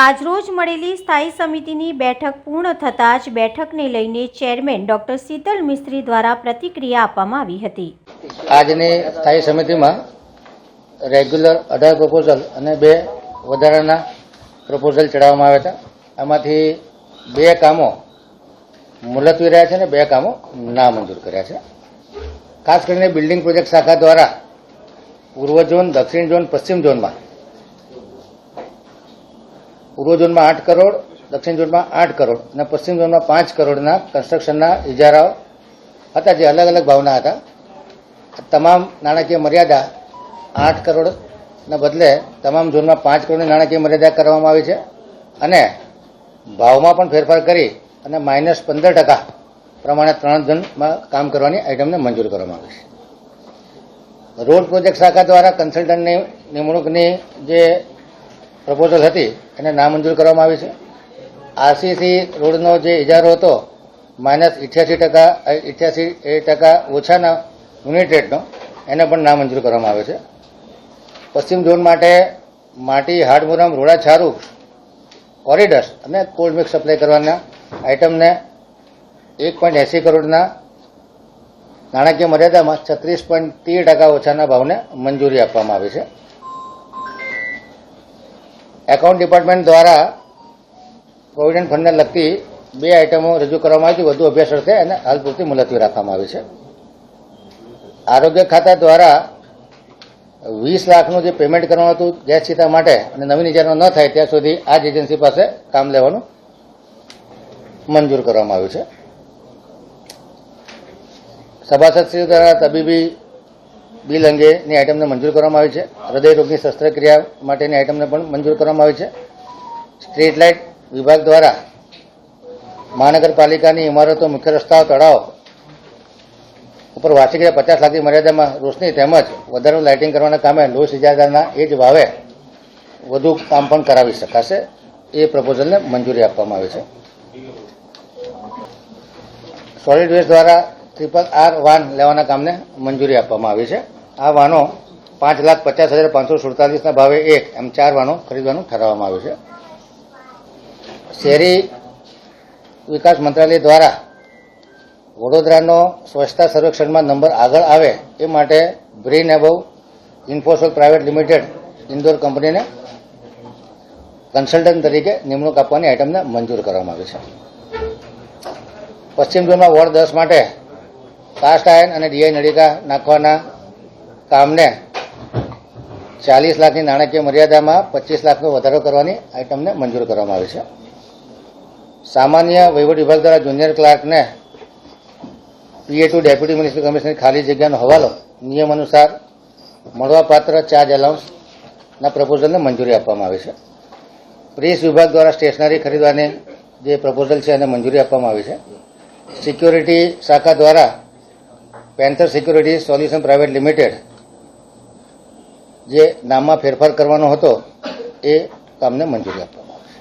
આજરોજ મળેલી સ્થાયી સમિતિની બેઠક પૂર્ણ થતાં જ બેઠકને લઈને ચેરમેન ડોક્ટર શીતલ મિસ્ત્રી દ્વારા પ્રતિક્રિયા આપવામાં આવી હતી. આજની સ્થાયી સમિતિમાં રેગ્યુલર અઢાર પ્રપોઝલ અને બે વધારાના પ્રપોઝલ ચડાવવામાં આવ્યા હતા. આમાંથી બે કામો મુલતવી રહ્યા છે અને બે કામો નામંજૂર કર્યા છે. ખાસ કરીને બિલ્ડિંગ પ્રોજેક્ટ શાખા દ્વારા પૂર્વ ઝોન, દક્ષિણ ઝોન, પશ્ચિમ ઝોનમાં પૂર્વ ઝોનમાં આઠ કરોડ, દક્ષિણ ઝોનમાં આઠ કરોડ અને પશ્ચિમ ઝોનમાં પાંચ કરોડના કન્સ્ટ્રક્શનના ઇજારાઓ હતા, જે અલગ અલગ ભાવના હતા. તમામ નાણાકીય મર્યાદા આઠ કરોડના બદલે તમામ ઝોનમાં પાંચ કરોડની નાણાકીય મર્યાદા કરવામાં આવી છે અને ભાવમાં પણ ફેરફાર કરી અને માઇનસ પંદર ટકા પ્રમાણે ત્રણ ઝોનમાં કામ કરવાની આઇટમને મંજૂર કરવામાં આવી છે. રોડ પ્રોજેક્ટ શાખા દ્વારા કન્સલ્ટન્ટની નિમણૂકની જે પ્રપોઝલ હતી, એને નામંજૂર કરવામાં આવી છે. આરસીસી રોડનો જે ઇજારો હતો, માઇનસ ઇઠ્યાસી ટકા ઇઠ્યાસી ટકા ઓછાના યુનિટ રેટનો, એને પણ નામંજૂર કરવામાં આવે છે. પશ્ચિમ ઝોન માટે માટી, હાડમુરમ, રોડા, છારું કોરિડર્સ અને કોલ્ડ મિક્સ સપ્લાય કરવાના આઇટમને એક પોઈન્ટ એંસી કરોડના નાણાકીય મર્યાદામાં છત્રીસ પોઈન્ટ તેર ટકા ઓછાના ભાવને મંજૂરી આપવામાં આવી છે. એકાઉન્ટ ડિપાર્ટમેન્ટ દ્વારા પ્રોવિડન્ટ ફંડને લગતી બે આઇટમો રજૂ કરવામાં આવી વધુ અભ્યાસ અર્થે અને હાલ પૂરતી મુલતવી રાખવામાં આવી છે. આરોગ્ય ખાતા દ્વારા વીસ લાખનું જે પેમેન્ટ કરવાનું હતું ગેસ સીતા માટે અને નવીન ઇજારો ન થાય ત્યાં સુધી આ જ એજન્સી પાસે કામ લેવાનું મંજૂર કરવામાં આવ્યું છે. સભાસદશ્રી દ્વારા તબીબી બિલ અંગેની આઇટમને મંજૂર કરવામાં આવી છે. હૃદયરોગની શસ્ત્રક્રિયા માટેની આઇટમને પણ મંજૂર કરવામાં આવી છે. સ્ટ્રીટ લાઇટ વિભાગ દ્વારા મહાનગરપાલિકાની ઇમારતો, મુખ્ય રસ્તાઓ, તળાવ ઉપર વાર્ષિક પચાસ લાખની મર્યાદામાં રોશની તેમજ વધારે લાઇટિંગ કરવાના કામે લોસ ઇજાદારના એ જ ભાવે વધુ કામ પણ કરાવી શકાશે. એ પ્રપોઝલને મંજૂરી આપવામાં આવી છે. સોલિડ વેસ્ટ દ્વારા ટ્રિપલ આર વાન લેવાના કામને મંજૂરી આપવામાં આવી છે. આ વાનો પાંચ લાખ પચાસ હજાર પાંચસો સુડતાલીસના ભાવે એક એમ ચાર વાનો ખરીદવાનું ઠરાવવામાં આવ્યું છે. શહેરી વિકાસ મંત્રાલય દ્વારા વડોદરાનો સ્વચ્છતા સર્વેક્ષણમાં નંબર આગળ આવે એ માટે Brain Above Infosol private limited Indore કંપનીને કન્સલ્ટન્ટ તરીકે નિમણૂક આપવાની આઇટમને મંજૂર કરવામાં આવી છે. પશ્ચિમ ઝોનમાં વોર્ડ દસ માટે કાસ્ટ આયન અને ડીઆઈ નળિકા નાખવાના કામને ચાલીસ લાખની નાણાકીય મર્યાદામાં પચીસ લાખનો વધારો કરવાની આઇટમને મંજૂર કરવામાં આવી છે. સામાન્ય વહીવટ વિભાગ દ્વારા junior ક્લાર્કને PA to deputy municipal commissioner ખાલી જગ્યાનો હવાલો, નિયમ અનુસાર મળવાપાત્ર ચાર્જ એલાઉન્સના પ્રપોઝલને મંજૂરી આપવામાં આવી છે. પ્રેસ વિભાગ દ્વારા સ્ટેશનરી ખરીદવાની જે પ્રપોઝલ છે એને મંજૂરી આપવામાં આવી છે. સિક્યોરિટી શાખા દ્વારા Panther security solution private limited જે નામમાં ફેરફાર કરવાનો હતો, એ કામને મંજૂરી આપવામાં આવશે.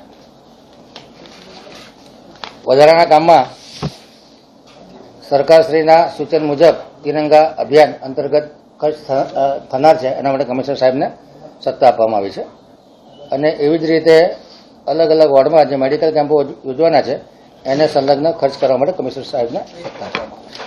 વધારાના કામમાં સરકારશ્રીના સૂચન મુજબ તિરંગા અભિયાન અંતર્ગત ખર્ચ થનાર છે, એના માટે કમિશનર સાહેબને સત્તા આપવામાં આવી છે. અને એવી જ રીતે અલગ અલગ વોર્ડમાં જે મેડિકલ કેમ્પો યોજવાના છે, એને સંલગ્ન ખર્ચ કરવા માટે કમિશનર સાહેબને સત્તા આપવામાં આવી છે.